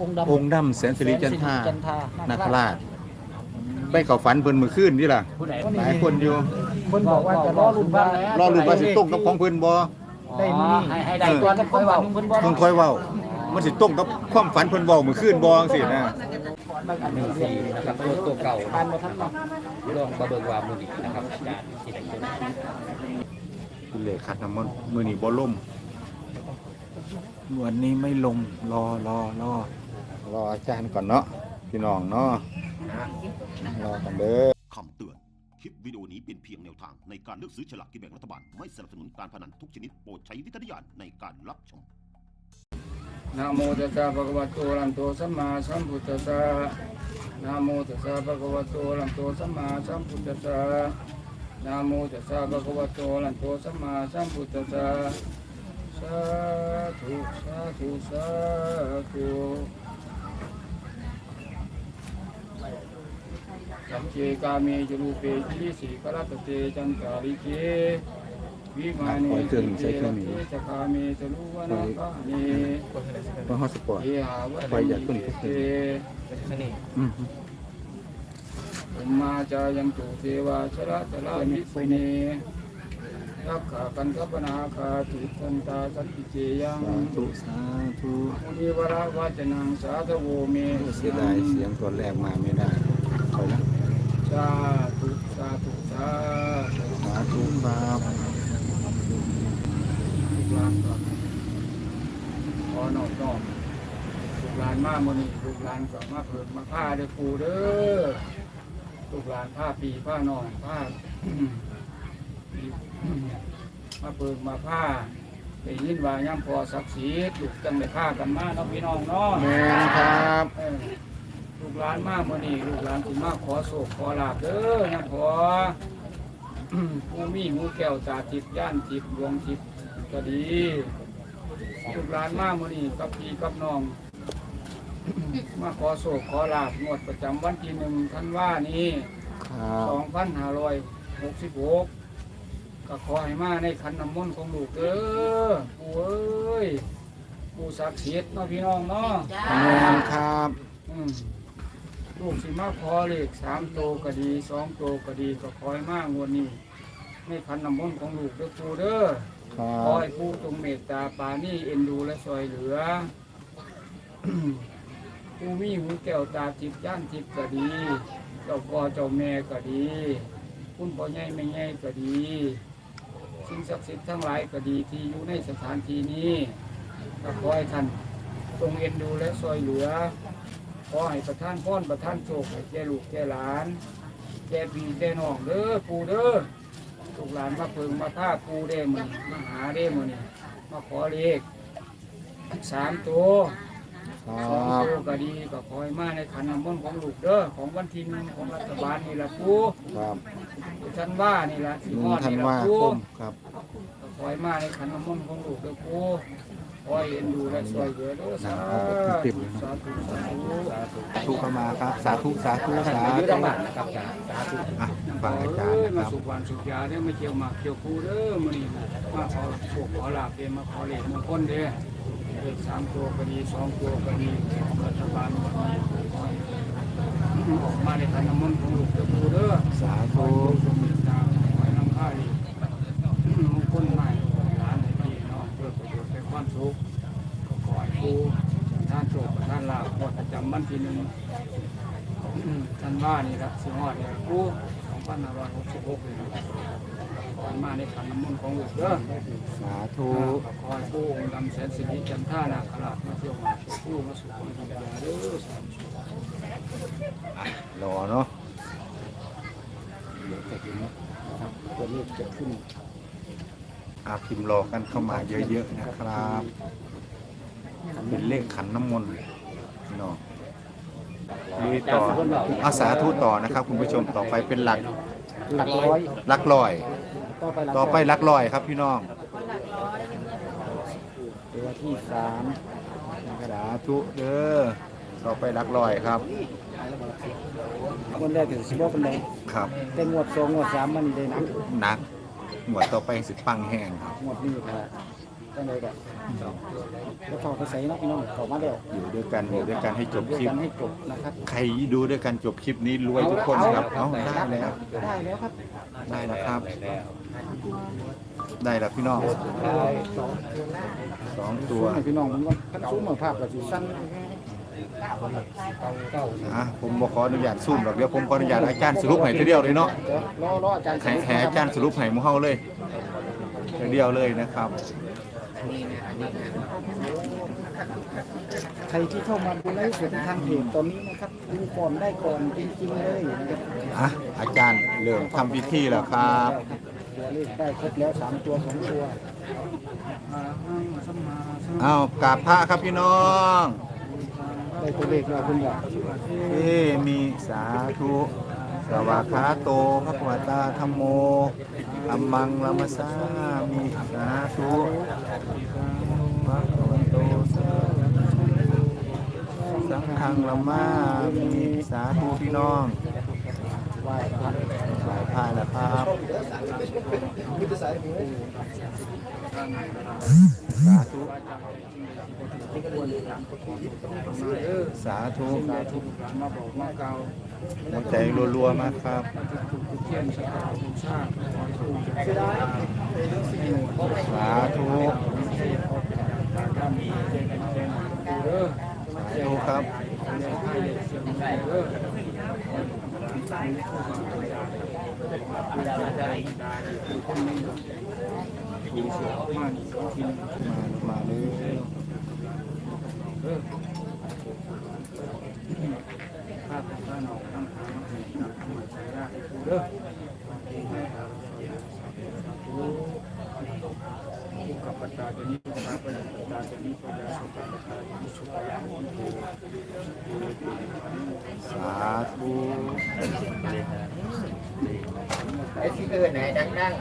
องค์ดำองค์ดำแสนสิริจันทราจันทานาคราชไปเข้าฝันเพิ่นมื้อคืนนี่ล่ะผู้ใดหลายคนอยู่เพิ่นบอกว่าจะรอรุ่นบ้างแล้วรอลุ้นว่าสิตรงกับของเพิ่นบ่ได้มื้อนี้ให้ให้ได้ตัวกับค่อยเว้าเพิ่นบ่เพิ่นค่อยเว้ามันสิตรงกับความฝันเพิ่นเว้ามื้อคืนบ่จังซี่นะหนึ่งสี่นะครับตัวตัวเก่าอ่านบ่ทันเนาะลองมาเบิ่งว่ามือดีนะครับอาจารย์สิได้ตัวไหนคุณเลขขัดน้ำมนต์มื้อนี้บ่ล่มวันนี้ไม่ลมรอรอรอ รออาจารย์ก่อนเนาะพี่น้องเนาะรอกันเด้อคำเตือน คลิปวิดีโอนี้เป็นเพียงแนวทางในการเลือกซื้อฉลากกินแบ่งรัฐบาล ไม่สนับสนุนการพนันทุกชนิดโปรดใช้วิจารณญาณในการรับชมนะโมตัสสะภะคะวะโตอะระหะโตสัมมาสัมพุทธัสสะนะโมตัสสะภะคะวะโตอะระหะโตสัมมาสัมพุทธัสสะนะโมตัสสะภะคะวะโตอะระหะโตสัมมาสัมพุทธัสสะสาธุสาธุสาธุ สัมเจกาเมจรูปเปจิสีกรัตเตจันตาริเกวิมานีสิเตระเตจกาเมจรูวนาคาเมเพราะฮอสปอร์ตเยหาวะไปอยากขึ้นทุกเตทีอืมอุมมาจายังตุเทวาชระชระมิสเนรักขากันกัปนาคาติสันตาสัตติเจยังสาธุสาธุมุนีวราวาจนังสาธโวเมเสียดายเสียงตัวแรกมาไม่ได้คอยนะ สาธุสาธุสาธุสาธุครับลูกหลานก็ขอนอบน้อมลูกหลานมาโมอนี่ลูกหลานก็มาเผิดมาผ้าเด้อปูเด้อลูกหลานผ้าปีผ้านองผ้ามาเปิดมาผ้าได้ยินว่าย่ำพอศักดิ์ศรีถูกจังได้ผ้ากันมาเนาะพี่น้องเนาะแมนครับ ลูกหลานมาเมื่อนี้ลูกหลานสิมาขอโศกขอลาบเด้อย่ำพอผู้มีหูแก้วตาทิพย์ย่านทิพย์ดวงทิพย์ก็ดีลูกหลานมาเมื่อนี้กับพี่กับน้อง มาขอโศกขอลาบงวดประจำวันที่หนึ่งท่านว่านี้ครับสองพันห้าร้อยหกสิบหกก็ขอให้มาในขันน้ำมนต์ของลูกเด้อปู่เอ้ยปู่ศักดิ์สิทธิ์เนาะพี่น้องเนาะแมนครับอืม ลูกสิมาขอเลขสามโตวก็ดีสองโตวก็ดีก็ขอให้มางวดนี้ในขันน้ำมนต์ของลูกเด้อปู่เด้อครัขอบให้ปู่จงเมตตาปรานี่เอ็นดูและช่วยเหลือ ผู้มีหูแก้วตาทิพย์ย่านทิพย์ก็ดี เจ้าพ่อเจ้าแม่ก็ดี คุณพ่อใหญ่แม่ใหญ่ก็ดี สิ่งศักดิ์สิทธิ์ทั้งหลายก็ดีที่อยู่ในสถานที่นี้ก็ขอให้ท่านทรงเอ็นดูและช่วยเหลือ ขอให้ประท่านพ้อนประท่านโชคให้แก่ลูกแก่หลานแก่พี่แก่น้องเด้อปู่เด้อลูกหลานมาเพิงมาท่าปู่เด้อมันมาหาเด้อมันมาขอเลขสามตัวครัสองบตัวก็ดีก็ขอให้มาในขันน้ำมนต์ของลูกเด้อของวันที่หนึ่งของรัฐบาลนี่ละปู่ครับท่านว่านี่ละสิหฮนึ่งอดธันนี่ละวาปู่คมครับ ก็ขอให้มาในขันน้ำมนต์ของลูกเด้อปู่ ขอให้เอ็นดูแลยเลือเด้อสาธุสาธุสาธุสาธุเข้ามาครับ สาธุสาธุสาธุ นะครับสาธุอะฟังอาจารย์นะคมารับสุขวันสุขยาเด้อมาเกี่ยวหมากเกี่ยวคูเด้อมื้อนี้มาขอโชคขอลาภเด้อมาขอเลขมงคลเด้อเลขสามตัวก็ดีสองตัวก็ดีของรัฐบาลวันนี้ขอให้ออกมาในขันน้ำมนต์ของลูกเด้อปู่เด้อสาขอธุ ให้ลูกจงมตตาขอให้นำข้าดีมงคลใหม่ร้านให้พี่น้องเพื่อประโย ชน์และความสุขก็ขอให้ผู้ท่านโชคท่านลาภงวดประจำวันที่หนึ่งท่านว่านี่ครับสิงหอดเนี่ยผู้2566นี่นะขอให้มาในขันน้ำมนต์ของหลูกเด้อสาธุขอให้ผู้องค์ดำแสนสิริจันท่านาคราชมาเที่ยวมาสู่ผู้มาสู่คนธรรมดาเด้อสาธุรอเนาะครับตัวเลขจะขึ้น อาพิมพ์รอกันเข้ามาเยอะๆนะครับ เป็นเลขขันน้ำมนต์พี่น้องลุยต่ออาสาธุต่อนะครับ คุณผู้ชมต่อไปเป็นหลักหลักร้อยหลักลอย ต่อไปหลักต่อไปหลักลอยครับพี่น้องตัวที่สามสาธุเด้อต่อไปหลักลอยครับคนแรกถึงสิบว่าเป็นไรครับแต่งวดสองงวดสามมันได้หนักหนัก หมวดต่อไปสิปังแห้งครับงวดนี้ครับจังเลยแบบแล้วเขาไปใส่เนาะพี่น้องเขามาแล้วอยู่ด้วยกันอยู่ด้วยกันให้จบคลิป กันให้จบนะครับใครดูด้วยกันจบคลิปนี้รวยทุกคนครับเอาได้แล้วได้แล้วครับได้แล้วครับแล้วได้แล้วพี่น้องสองตัวให้พี่น้องมันก็ขั้นสูงเหมือนภาพแบบสั้นเก้า อะผมบอกขออนุญาตซูมหรอกเดี๋ยวผมขออนุญาตอาจารย์สรุปให้ทีเดียวเลยเนาะเดี๋ยวรอรออาจารย์ให้ให้อาจารย์สรุปให้หมู่เฮาเลยทีเดียวเลยนะครับ ใครที่เข้ามาดูไลฟ์สดทางเพจตอนนี้นะครับดูก่อนได้ก่อนจริงๆเลยนะครับอะอาจารย์เริ่มทำพิธีแล้วครับ ตัวเลขได้ครบแล้วสามตัวสองตัวมาห้างสมาสมาเอากราบพระครับพี่น้อง ได้ตัวเลขแล้วคุณว่าเอมีสาธุสวากขาโตพระพุทธาธรรมโมอัมมังลามัสามีสาธุพระพุทธโตสาสังฆังละมามีสาธุพี่น้องไหว้พระสายพายแล้วครับ สาธุสาธุ สาธุมาบอกมากล่าหัวใจรัวๆมากครับทุกเทียนสาระบูชาติสาธุตาดำเจริญเจริญเด้อสาธุครับเจริญให้เสียงเด้อคนนี้ยิงเสือมานี่เขากินมามาเลย เด้อข้าพเจ้าหนองทั้งหามาให้กับผู้ใจได้ผู้เด้อให้ครับผู้กับปัตตาจะนี้ผู้กับปัตตาจะนี้ปัญญาสุขปัตตาจะนี้สุขยาหุนโธ สาธุ ไอ้ที่เกิดไหนดัง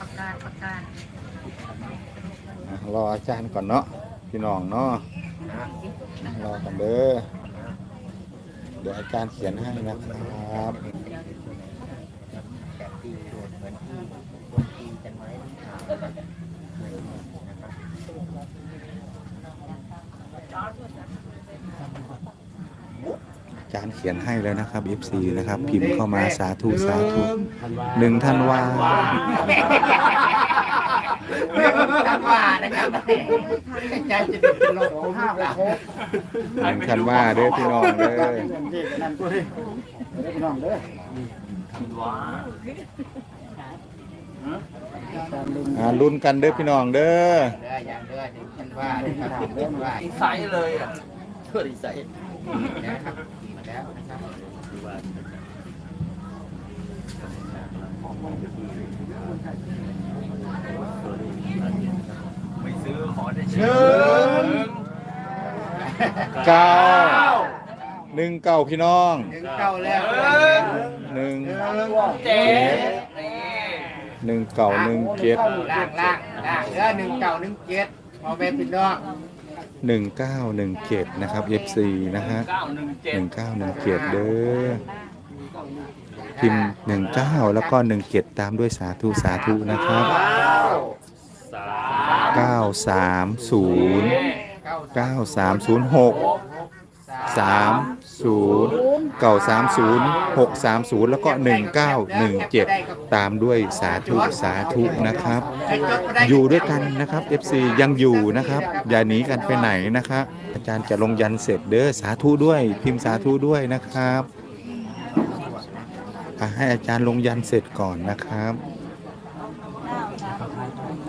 ประกาศประกาศ อ่ะรออาจารย์ก่อนเนาะ พี่น้องเนาะรอกันเด้อเดี๋ยวอาจารย์เขียนให้นะครับอาจารย์เขียนให้แล้วนะครับ FC นะครับ พิมพ์เข้ามาสาธุสาธุหนึ่งธันว่า ท่านว่านะครับอาจารย์จะเป็นโลกของห้าหลักหนึ่งธันวาเด้อพี่น้องเด้อนั่นตัวนี้เด้อพี่น้องเด้อการลุงอ่าลุ้นกันเด้อพี่น้องเด้อเด้ออย่างเด้อท่านว่านะครับท่านว่าใสเลยอะเพื่อใสนะครับมาแล้วนะครับ ไม่ซื้อขอได้ หนึ่งเก้าหนึ่งเก้าพี่น้องถึงเก้าแล้วหนึ่งเจ็ดนี่หนึ่งเก้าหนึ่งเจ็ดล่างล่างล่างเด้อหนึ่งเก้าหนึ่งเจ็ดพอแม่พี่น้องหนึ่งเก้าหนึ่งเจ็ดนะครับ FC นะฮะเก้าหนึ่งเจ็หดนึ่งเก้าหนึ่งเจ็ดเด้อพิมพ์หนึ่งเก้าแล้วก็หนึ่งเจ็ดตามด้วยสาธุสาธุนะครับ 9306 9306 30 เก่า 30 630 แล้วก็ 1917 ตามด้วยสาธุสาธุนะครับ อยู่ด้วยกันนะครับ FC ยังอยู่นะครับ อย่าหนีกันไปไหนนะครับ อาจารย์จะลงยันเสร็จเด้อสาธุด้วย พิมพ์สาธุด้วยนะครับให้อาจารย์ลงยันเสร็จก่อนนะครับ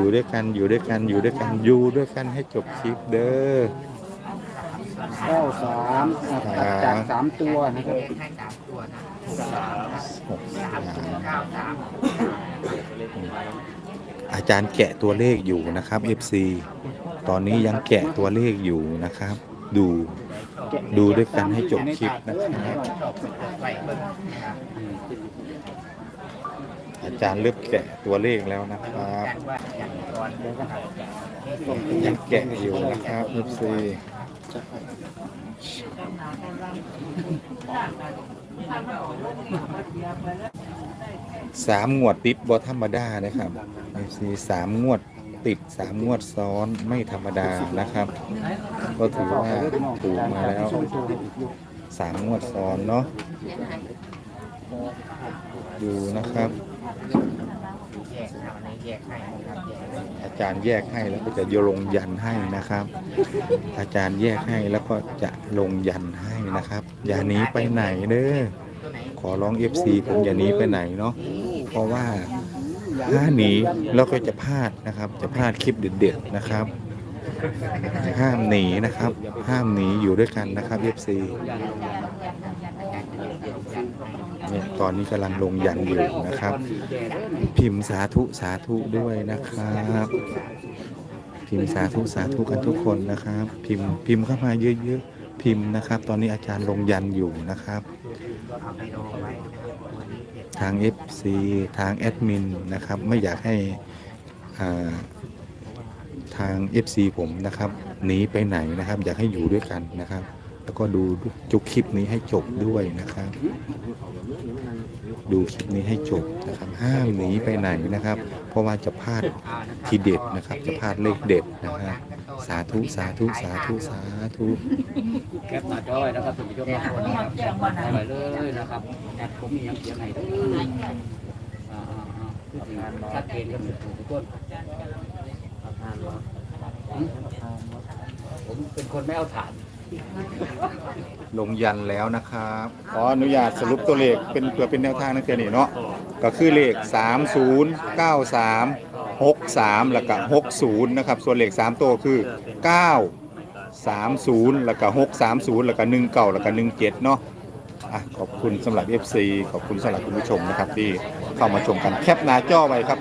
อยู่ด้วยกันอยู่ด้วยกันอยู่ด้วยกันอยู่ด้วยกันให้จบคลิปเด้อเก้าสามตัดจากสามตัวนะครับให้สามตัวนะหกสามเก้าสามอาจารย์แกะตัวเลขอยู่นะครับ FC ตอนนี้ยังแกะตัวเลขอยู่นะครับ ดูดูด้วยกันให้จบคลิปนะครับ ไปเบิ่งนะครับ อา จารย์เริ่มแกะตัวเลขแล้วนะครับยังแกะอยู่นะครับ FC สามงวดติดบอธรรมดานะครับ FC สามงวดติดสามงวดซ้อนไม่ธรรมดานะครับ ก็ถือว่าถูกมาแล้วสามงวดซ้อนเนาะ ดูนะครับ อาจารย์แยกให้แล้วก็จะโยลงยันให้นะครับ อาจารย์แยกให้แล้วก็จะลงยันให้นะครับอย่าหนีไปไหนเด้อขอร้อง FC ผมอย่าหนีไปไหนเนาะเพราะว่าถ้าหนีเราก็จะพลาดนะครับ จะพลาดคลิปเด็ดๆนะครับ ห้ามหนีนะครับ ห้ามหนีอยู่ด้วยกันนะครับ FC เนี่ยตอนนี้กำลังลงยันอยู่นะครับ พิมพ์สาธุสาธุด้วยนะครับ พิมพ์สาธุสาธุกันทุกคนนะครับ พิมพ์พิมพ์เข้ามาเยอะๆพิมพ์นะครับ ตอนนี้อาจารย์ลงยันอยู่นะครับเอางไว้วันนี้เด็ดทาง FC ทางแอดมินนะครับ ไม่อยากให้อ่าทาง FC ผมนะครับหนีไปไหนนะครับ อยากให้อยู่ด้วยกันนะครับ แล้วก็ดูจุกคลิปนี้ให้จบด้วยนะครับ ดูคลิปนี้ให้จบนะครับห้ามหนีไปไหนนะครับ เพราะว่าจะพลาดทีเด็ดนะครับ จะพลาดเลขเด็ดนะครับสาธุสาธุสาธุสาธุแคปหน้าจอไว้นะครับท่านผู้ชมนะครับแคปเลยนะครับแอดผมมียังเขียนให้ด้วยอ่าๆๆชัดเจนกันทุกคนผมเป็นคนไม่เอาฐาน ลงยันแล้วนะครับขออนุญาตสรุปตัวเลขเป็นเพื่อเป็นแนวทางนักเรียนนี่เนาะก็คือเลข 30 93 63 แล้วก็60 นะครับ ส่วนเลข3ตัวคือ 9 30 แล้วก็630 แล้วก็1 9แล้วก็1 7 เนาะอะขอบคุณสำหรับ FC ขอบคุณสำหรับคุณผู้ชมนะครับที่เข้ามาชมกันแคปหน้าจอไว้ครับ